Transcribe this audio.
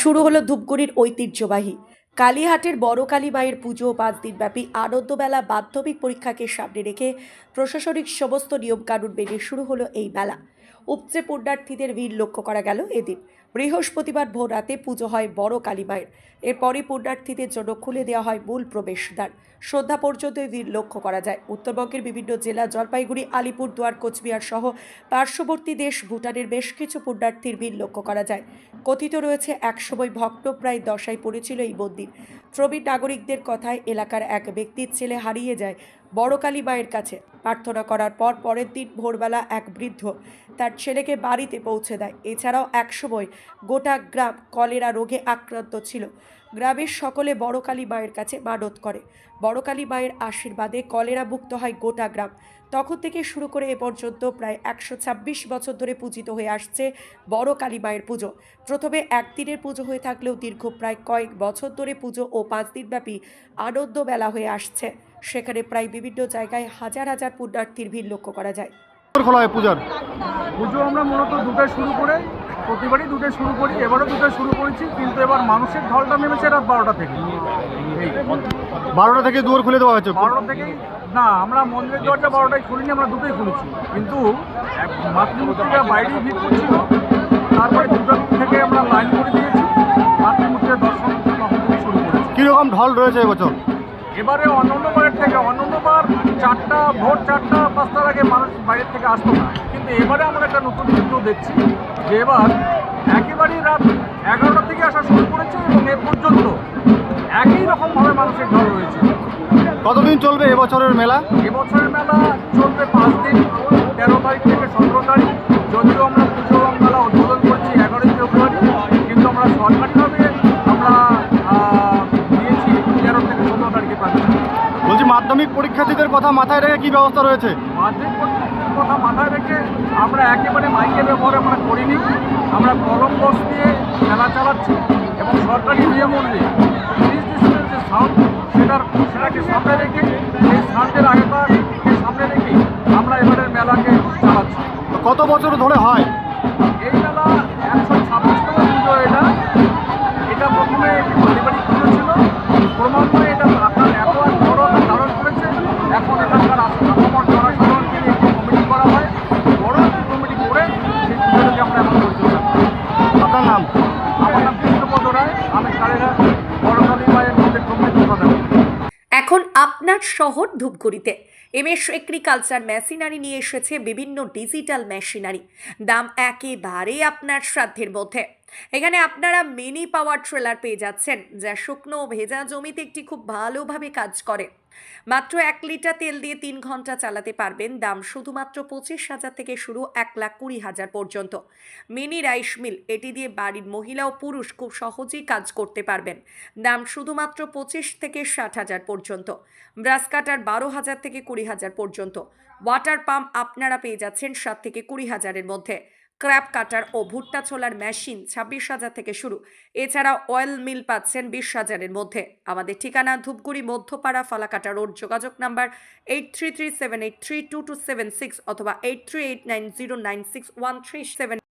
শুরু হলো ধূপগুড়ির ঐতিহ্যবাহী। কালীহাটের বড় কালী মায়ের পুজো পাঁচ দিনব্যাপী আনন্দবেলা মাধ্যমিক পরীক্ষাকে সামনে রেখে প্রশাসনিক সমস্ত নিয়মকানুন মেনে শুরু হলো এই মেলা। উপচে পুণ্যার্থীদের ভিড় লক্ষ্য করা গেল এদিন। বৃহস্পতিবার ভোর রাতে পুজো হয় বড় কালী মায়ের। এরপরই পুণ্যার্থীদের জন্য খুলে দেওয়া হয় মূল প্রবেশদ্বার। সন্ধ্যা পর্যন্ত ভিড় লক্ষ্য করা যায়। উত্তরবঙ্গের বিভিন্ন জেলা, জলপাইগুড়ি আলিপুরদুয়ার কোচবিহার সহ পার্শ্ববর্তী দেশ ভুটানের বেশ কিছু পুণ্যার্থীর ভিড় লক্ষ্য করা যায়। কথিত রয়েছে একসময় ভক্ত প্রায় দশায় পড়েছিল এই মন্দির। প্রবীণ নাগরিকদের কথায় এলাকার এক ব্যক্তির ছেলে হারিয়ে যায় বড়কালী মায়ের কাছে। প্রার্থনা করার পর পরের দিন ভোরবেলা এক বৃদ্ধ তার ছেলেকে বাড়িতে পৌঁছে দেয়। এছাড়াও একসময় গোটা গ্রাম কলেরা রোগে আক্রান্ত ছিল। গ্রামের সকলে বড়কালী মায়ের কাছে মানত করে। বড়কালী মায়ের আশীর্বাদে কলেরা মুক্ত হয় গোটা গ্রাম। তখন থেকে শুরু করে এ পর্যন্ত প্রায় একশো ছাব্বিশ বছর ধরে পূজিত হয়ে আসছে বড় কালী মায়ের পুজো। প্রথমে একদিনের পুজো হয়ে থাকলেও দীর্ঘ প্রায় কয়েক বছর ধরে পুজো ও পাঁচ দিনব্যাপী আনন্দ মেলা হয়ে আসছে। সেখানে প্রায় বিভিন্ন জায়গায় হাজার হাজার পুণ্যার্থীর ভিড় লক্ষ্য করা যায়। পূজার? পুজো আমরা মূলত দুটায় শুরু করে প্রতিবারই দুটায় শুরু করি এবারও দুটো শুরু করেছি কিন্তু এবার মানুষের ঢলটা নেমেছে রাত বারোটা থেকে। বারোটা থেকে দুয়ার খুলে দেওয়া হয়েছে? বারোটা থেকেই না আমরা মন্দিরের দরজা বারোটায় খুলিনি আমরা দুটোই খুলেছি। কিন্তু এক মাতৃমূর্তিরা বাইরেই ভিড় করছিল তারপরে দুটো থেকে আমরা লাইন করে দিয়েছি মাতৃমূর্তির দর্শন শুরু করেছি। কীরকম ঢল রয়েছে এবছর? এবারে অন্যান্যবারের থেকে অন্যান্যবার চারটা ভোর চারটা পাঁচটার আগে মানুষ বাইরের থেকে আসতো না। কিন্তু এবারে আমরা একটা নতুন চিত্র দেখছি যে এবার একেবারেই রাত এগারোটা থেকে আসা শুরু করেছে এবং এ পর্যন্ত একই রকমভাবে মানুষের ঢল রয়েছে। কতদিন চলবে এবছরের মেলা? এবছরের মেলা চলবে পাঁচ দিন তেরো তারিখ থেকে সতেরো তারিখ যদিও আমরা মাধ্যমিক পরীক্ষার্থীদের কথা মাথায় রেখে কি ব্যবস্থা রয়েছে? মাধ্যমিক পরীক্ষার কথা মাথায় রেখে আমরা একেবারে মাইকের ব্যবহার আমরা করিনি। আমরা কলম বস দিয়ে খেলা চালাচ্ছি এবং সরকারি নিয়ম অনুযায়ী ডিসিমের যে সাউন্ড সেটার সেটাকে সামনে রেখে সেই সাউন্ডের আগেটাকে সামনে রেখে আমরা এবারের মেলাকে চালাচ্ছি। কত বছর ধরে হয়? এই মেলা একশো ছাব্বিশতম পুজো এটা। এটা প্রথমে একটি পারিবারিক পুজো ছিল। ক্রমান্বয়ে আপনার শহর ধূপগুড়িতে। এমএস এগ্রিকালচার মেশিনারি নিয়ে এসেছে বিভিন্ন ডিজিটাল মেশিনারি দাম একেবারে আপনার সাধ্যের মধ্যে। এখানে আপনারা মিনি পাওয়ার ট্রেলার পেয়ে যাচ্ছেন, যা শুকনো ভেজা জমিতে একটি খুব ভালোভাবে কাজ করে। মাত্র এক লিটার তেল দিয়ে তিন ঘণ্টা চালাতে পারবেন। দাম শুধুমাত্র পঁচিশ হাজার থেকে শুরু এক লাখ কুড়ি হাজার পর্যন্ত। মিনি রাইস মিল, এটি দিয়ে বাড়ির মহিলা ও পুরুষ খুব সহজেই কাজ করতে পারবেন। দাম শুধুমাত্র পঁচিশ থেকে ষাট হাজার পর্যন্ত। ব্রাশ কাটার বারো হাজার থেকে কুড়ি হাজার পর্যন্ত। ওয়াটার পাম্প আপনারা পেয়ে যাচ্ছেন সাত থেকে কুড়ি হাজারের মধ্যে। ক্র্যাপ কাটার ও ভুট্টা ছোলার মেশিন ছাব্বিশ হাজার থেকে শুরু। এছাড়া অয়েল মিল পাচ্ছেন বিশ হাজারের মধ্যে। আমাদের ঠিকানা ধূপগুড়ি, মধ্যপাড়া, ফালাকাটা রোড, যোগাযোগ number eight three three seven eight three two two seven six অথবা eight three eight nine zero nine six one three seven